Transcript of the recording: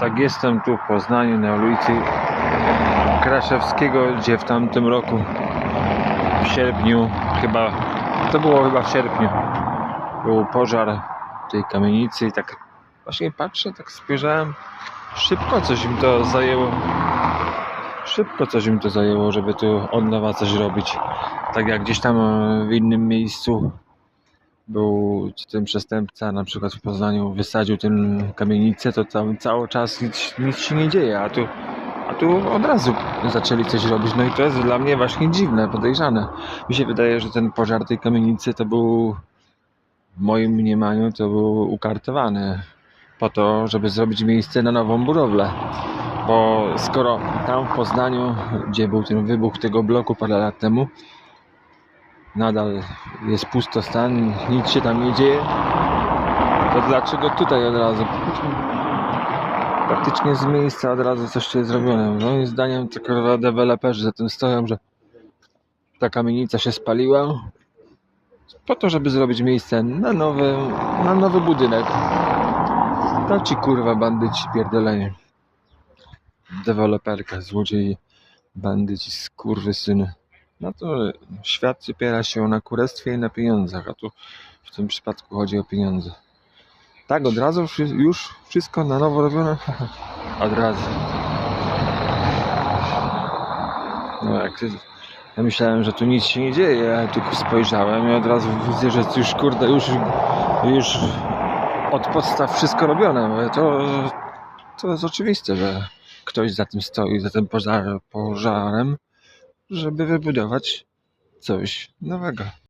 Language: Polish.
Tak, jestem tu w Poznaniu na ulicy Kraszewskiego, gdzie w tamtym roku w sierpniu chyba, to było chyba w sierpniu, był pożar tej kamienicy i tak właśnie patrzę, tak spojrzałem, szybko coś im to zajęło. Szybko coś im to zajęło, żeby tu od nowa coś robić. Tak jak gdzieś tam w innym miejscu był ten przestępca, na przykład w Poznaniu wysadził tę kamienicę, to tam cały czas nic, nic się nie dzieje, a tu, a tu od razu zaczęli coś robić. No i to jest dla mnie właśnie dziwne, podejrzane. Mi się wydaje, że ten pożar tej kamienicy to był w moim mniemaniu to był ukartowany po to, żeby zrobić miejsce na nową budowlę. Bo skoro tam w Poznaniu, gdzie był ten wybuch tego bloku parę lat temu, nadal jest pustostan, nic się tam nie dzieje, to dlaczego tutaj od razu? Praktycznie z miejsca od razu coś jest zrobione. Moim zdaniem tylko deweloperzy za tym stoją, że ta kamienica się spaliła po to, żeby zrobić miejsce na nowy, na nowy budynek. To ci kurwa bandyci pierdolenie. Deweloperka, złodziei, bandyci, skurwysyny. No to świat opiera się na kurestwie i na pieniądzach, a tu w tym przypadku chodzi o pieniądze. Tak, od razu już wszystko na nowo robione? od razu. No jak ty... Ja myślałem, że tu nic się nie dzieje, ja tylko spojrzałem i od razu widzę, że już kurde, już, już od podstaw wszystko robione. To, to jest oczywiste, że ktoś za tym stoi, za tym pożar, pożarem, żeby wybudować coś nowego.